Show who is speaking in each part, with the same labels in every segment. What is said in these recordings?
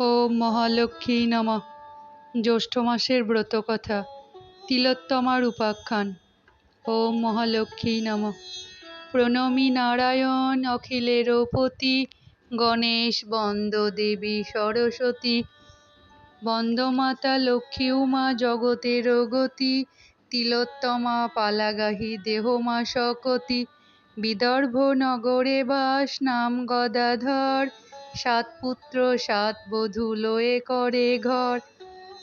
Speaker 1: ওম মহালক্ষ্মী নমঃ। জ্যৈষ্ঠ মাসের ব্রতকথা তিলোত্তমার উপাখ্যান। ওম মহালক্ষ্মী নমঃ। প্রণমী নারায়ণ অখিলেরও পতি, গণেশ বন্দ দেবী সরস্বতী। বন্দমাতা লক্ষ্মী উমা জগতের গতি, তিলোত্তমা পালাগাহি দেহমা শকতি। বিদর্ভ নগরে বাস নাম গদাধর সাত পুত্র, সাত বধূ লয়ে করে ঘর।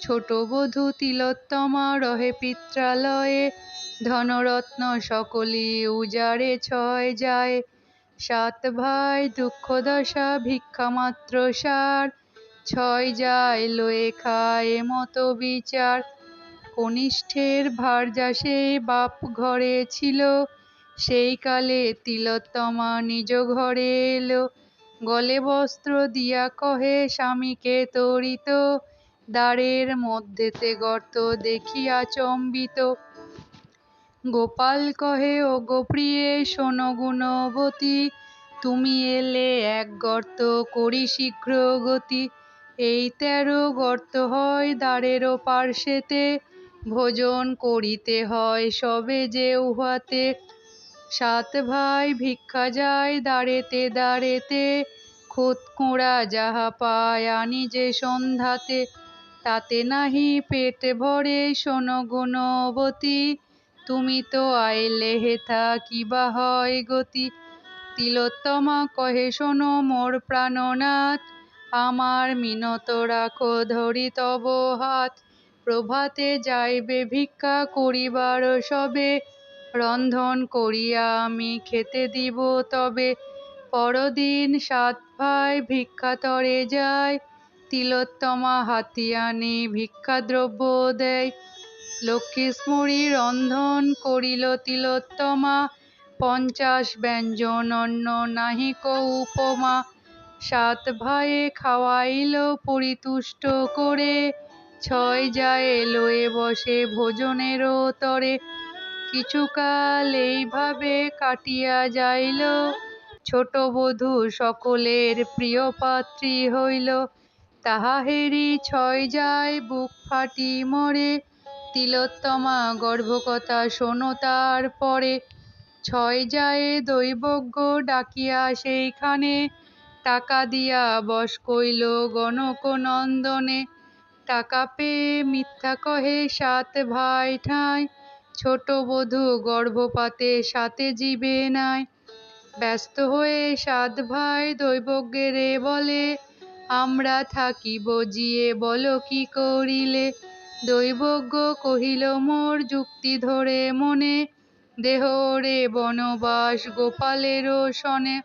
Speaker 1: ছোট বধূ তিলোত্তমা রহে পিত্রালয়ে। ধনরত্ন সকলি উজাড়ে ছয় যায়। সাত ভাই দুঃখ দশা, ভিক্ষা মাত্র সার। ছয় যায় লয়ে খায় মতো বিচার। কনিষ্ঠের ভার্যা সেই বাপ ঘরে ছিল, সেই কালে তিলোত্তমা নিজ ঘরে এলো। গলে বস্ত্র দিয়া কহে, স্বামীকে তরিত, দ্বারের মধ্যেতে গর্ত দেখিয়া চম্বিত। গোপাল কহে ও গো প্রিয়ে, শোনো গুণবতী, তুমি এলে এক গর্ত করি শীঘ্র গতি। এই তেরো গর্ত হয় দ্বারেরও পার্শ্বেতে, ভোজন করিতে হয় সবে যে উহাতে। সাত ভাই ভিক্ষা যায় দাঁড়েতে দাঁড়েতে খোদ কোঁড়া যাহা পায় আনি যে সন্ধ্যাতে, তাতে নাহি পেট ভরে শোনো গুণবতী, তুমি তো আইলে হে হেথা কিবা হয় গতি। তিলোত্তমা কহে, শোনো মোর প্রাণনাথ, আমার মিনত রাখো ধরি তব হাত। প্রভাতে যাইবে ভিক্ষা করিবার সবে, রন্ধন করিয়া আমি খেতে দিব তবে। পরদিন সাত ভাই ভিক্ষাতরে যায় তিলোত্তমা হাতিয়ানি ভিক্ষাদ্রব্য দেয় লক্ষ্মী রন্ধন করিল তিলোত্তমা। পঞ্চাশ ব্যঞ্জন অন্ন নাহিক উপমা। সাত ভাইয়ে খাওয়াইল পরিতুষ্ট করে। ছয় যায় লয়ে বসে ভোজনেরও তরে। কিছুকাল এইভাবে কাটিয়া যাইল। ছোট বধূ সকলের প্রিয় পাত্রী হইল। তাহা হেরি ছয় যায়, বুক ফাটি মরে। তিলোত্তমা গর্ভকথা শোনো তার পরে। ছয় যায় দৈবজ্ঞ ডাকিয়া সেইখানে। টাকা দিয়া বস কইল গণক নন্দনে। টাকা পেয়ে মিথ্যা কহে সাত ভাই ঠাঁই। ছোট বধূ গর্ভপাতে সাথে জীবে নাই। ব্যস্ত হয়ে সাত ভাই দৈবজ্ঞেরে বলে, আমরা থাকিব জিয়ে, বলো কি করিলে? দৈবজ্ঞ কহিল, মোর যুক্তি ধরে মনে, দেহ রে বনবাস গোপালেরও শনে।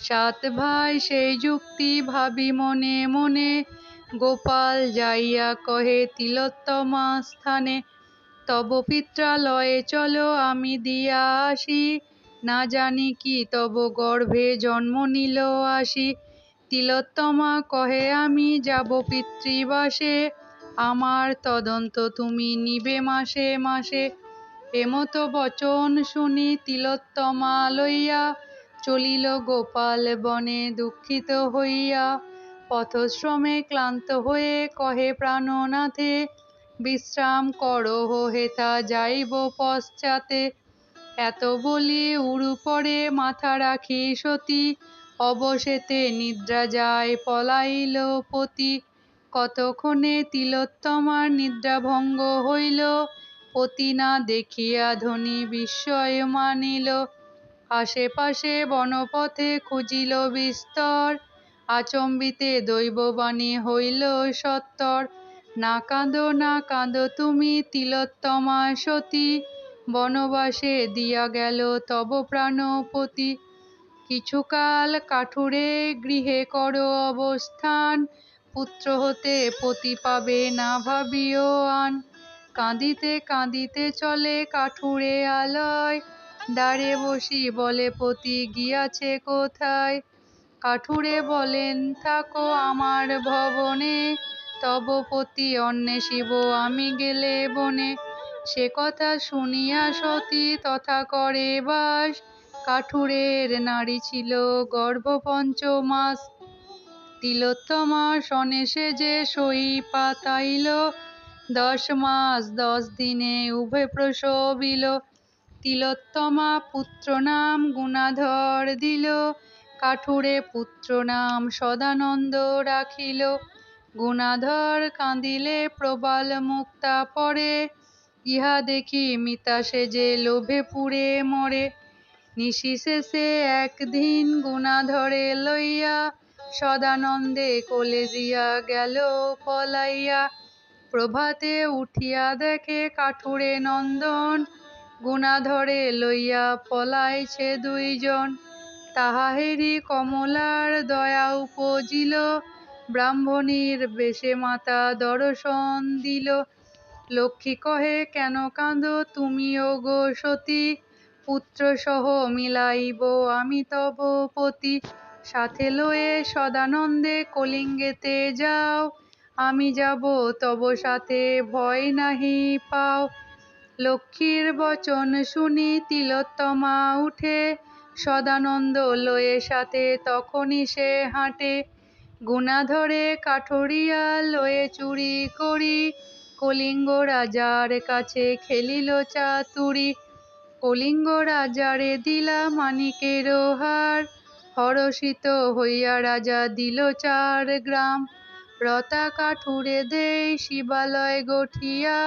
Speaker 1: সাত ভাই সেই যুক্তি ভাবি মনে মনে, গোপাল যাইয়া কহে তিলোত্তমা স্থানে, তব পিত্রালয়ে চলো আমি দিয়া আসি। না জানি কি, তব গর্ভে জন্ম নিল আসি। তিলোত্তমা কহে, আমি যাব পিতৃবাসে। আমার তদন্ত তুমি নিবে মাসে মাসে। এমতো বচন শুনি তিলোত্তমা লইয়া চলিল গোপাল বনে দুঃখিত হইয়া। পথশ্রমে ক্লান্ত হয়ে কহে প্রাণনাথে, বিশ্রাম করহ হেথা যাইব পশ্চাতে। এত বলি উড়ু পরে মাথা রাখি সতী অবশেতে নিদ্রা যায় পলাইল পতি। কতক্ষণে তিলোত্তমার নিদ্রাভঙ্গ হইল? পতি না দেখিয়া ধনী বিস্ময় মানিল। আশেপাশে বনপথে খুঁজিল বিস্তর। আচম্বিতে দৈববাণী হইল সত্তর। না কাঁদো না কাঁদো তুমি তিলোত্তমা সতী। বনবাসে দিয়া গেল তব প্রাণপতি। কিছুকাল কাঠুরে গৃহে কর অবস্থান, পুত্র হতে পতি পাবে না ভাবিও আন। কাঁদিতে কাঁদিতে চলে কাঠুরে আলয়, দ্বারে বসি বলে পতি গিয়াছে কোথায়? কাঠুরে বলেন, থাকো আমার ভবনে, তব পতি অন্বেষিব আমি গেলে বনে। সে কথা শুনিয়া সতী তথা করে বাস। কাঠুরের নারী ছিল গর্ভ পঞ্চমাস তিলোত্তমা সনেশে যে সই পাতাইল। দশ মাস দশ দিনে উভে প্রসবিল। তিলোত্তমা পুত্র নাম গুণাধর দিল। কাঠুরে পুত্র নাম সদানন্দ রাখিল। গুণাধর কাঁদিলে প্রবাল মুক্তা পরে। ইহা দেখি মিতা সেজে লোভে পুড়ে মরে। নিশিশেষে একদিন গুণাধরে লইয়া সদানন্দে কোলে দিয়া গেল পলাইয়া। প্রভাতে উঠিয়া দেখে কাঠুরে নন্দন গুণাধরে লইয়া পলাইছে দুইজন। তাহা হেরি কমলার দয়া উপজিল, ব্রাহ্মণীর বেশে মাতা দর্শন দিল। লক্ষ্মী কহে, কেন কাঁদ তুমি ও গো সতী? পুত্র সহ মিলাইব আমি তব পতি। সাথে লয়ে সদানন্দে কলিঙ্গেতে যাও। আমি যাব তব সাথে ভয় নাহি পাও। লক্ষ্মীর বচন শুনি তিলোত্তমা উঠে। সদানন্দ লয়ে সাথে তখনই সে হাঁটে। গুণাধরে কাঠরিয়া লয়ে চুরি করি। কলিঙ্গ রাজার কাছে খেলিল চাতুরি। কলিঙ্গ রাজারে দিলা মানিকের হার। হরষিত হইয়া রাজা দিল চার গ্রাম। রতা কাঠুরে দেই শিবালয় গঠিয়া।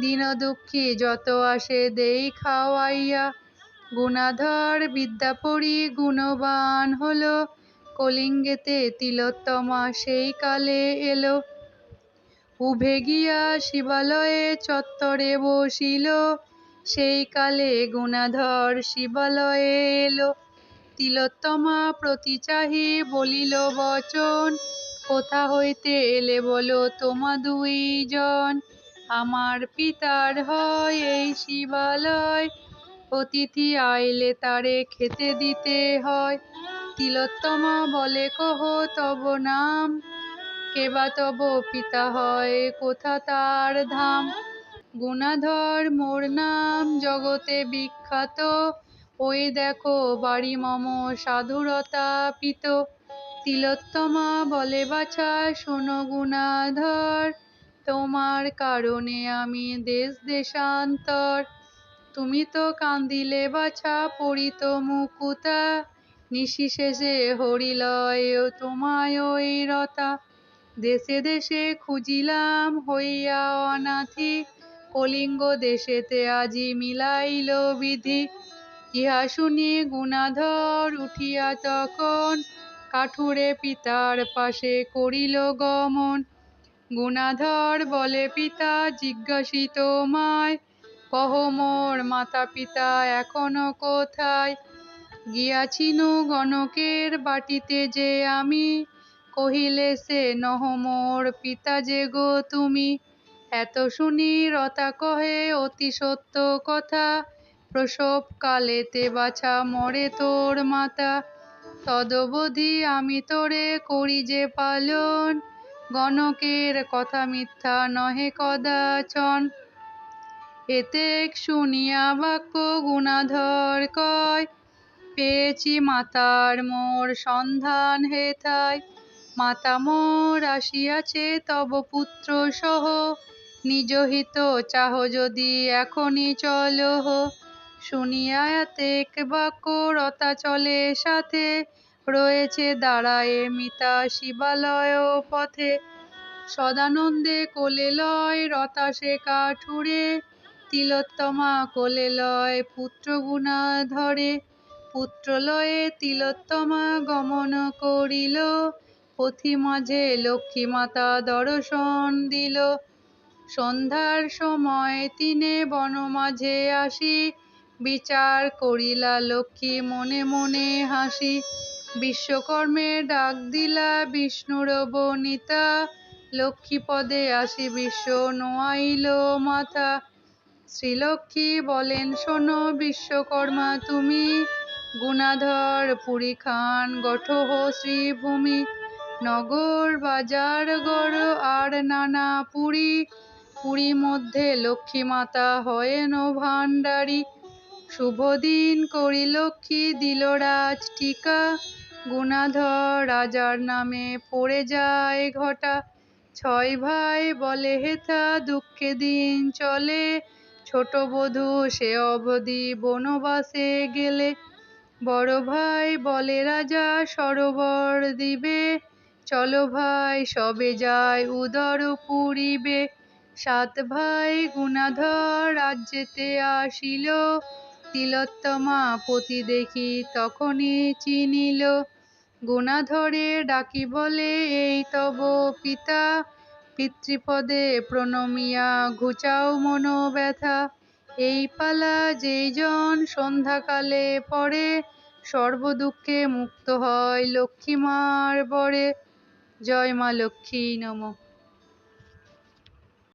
Speaker 1: দীন দুঃখী যত আসে দেই খাওয়াইয়া। গুণাধর বিদ্যাপরী গুণবান হলো। কলিঙ্গেতে তিলোত্তমা সেই কালে এলো। উভে গিয়া শিবালয়ে চত্বরে বসিল। সেই কালে গুণাধর শিবালয়ে এলো। তিলোত্তমা প্রতি চাহি বলিল, বচন, কোথা হইতে এলে বলো তোমা দুইজন? আমার পিতার হয় এই শিবালয়, অতিথি আইলে তারে খেতে দিতে হয়। তিলোত্তমা বলে, কহ, তব নাম কেবা তব পিতা হয়, কোথা তার ধাম? গুণাধর মোর নাম জগতে বিখ্যাত। ওই দেখো বাড়ি মম সাধুরতা পিত তিলোত্তমা বলে, বাছা, শোনো গুণাধর, তোমার কারণে আমি দেশ দেশান্তর। তুমি তো কান্দিলে, বাছা, পড়িত মুকুতা। নিশিশেষে হরিলয়, তোমায় ওই রতা। দেশে দেশে খুঁজিলাম হইয়া অনাথি, কলিঙ্গ দেশেতে আজি মিলাইল বিধি। ইহা শুনি গুণাধর উঠিয়া তখন কাঠুরে পিতার পাশে করিল গমন। গুণাধর বলে, পিতা জিজ্ঞাসিত মায় কহ মোর মাতা পিতা এখনও কোথায়? গিয়াছিনু গণকের বাটিতে যে আমি কহিলে সে, নহ মোর পিতা যে গো তুমি? এত শুনি রতা কহে অতি সত্য কথা। প্রসব কালেতে বাছা মরে তোর মাতা। তদবধি আমি তোরে করি যে পালন। গণকের কথা মিথ্যা নহে কদাচন। এতেক শুনিয়া বাক্য গুণাধর কয়। পেয়েছি মাতার মোর সন্ধান হেথায়। মাতা মোর আসিয়াছে তব পুত্র সহ নিজ হিত চাহ যদি এখনই চলহ শুনিয়া এতেক বাক্য রতা চলে সাথে। রয়েছে দাঁড়ায়ে মিতা শিবালয় পথে। সদানন্দে কোলে লয় রতা সে কাঠুরে। তিলোত্তমা কোলে লয় পুত্র গুণাধরে পুত্র লয়ে তিলোত্তমা গমন করিল। পথি মাঝে লক্ষ্মী মাতা দর্শন দিল। সন্ধ্যার সময় তিনে বন মাঝে আসি, বিচার করিলা লক্ষ্মী মনে মনে হাসি। বিশ্বকর্মে ডাক দিলা বিষ্ণুর বনিতা লক্ষ্মী পদে আসি বিশ্ব নোয়াইল মাথা শ্রীলক্ষ্মী বলেন, শোনো বিশ্বকর্মা, তুমি গুণাধর পুরী খান গঠহ শ্রীভূমি নগর বাজার গড় আর নানা পুরী। পুরী মধ্যে লক্ষ্মী মাতা হয়েন ভাণ্ডারী। শুভ দিন করি লক্ষ্মী, দিল রাজ টিকা। গুণাধর রাজার নামে পড়ে যায় ঘটা। ছয় ভাই বলে, হেথা দুঃখে দিন চলে। ছোট বধূ সে অবধি বনবাসে গেলে। বড় ভাই বলে, রাজা সরোবর দিবে। চলো ভাই, সবে যায় উদর পুরিবে। সাত ভাই গুণাধর রাজ্যেতে আসিল। তিলোত্তমা পতি দেখি তখনই চিনিল। গুণাধরে ডাকি বলে, এই তব পিতা, পিতৃপদে প্রণমিয়া, ঘুচাও মনো ব্যথা এই পালা যেইজন সন্ধ্যাকালে পড়ে, সর্বদুঃখে মুক্ত হয় লক্ষ্মীমার বরে। জয় মা লক্ষ্মী নমঃ।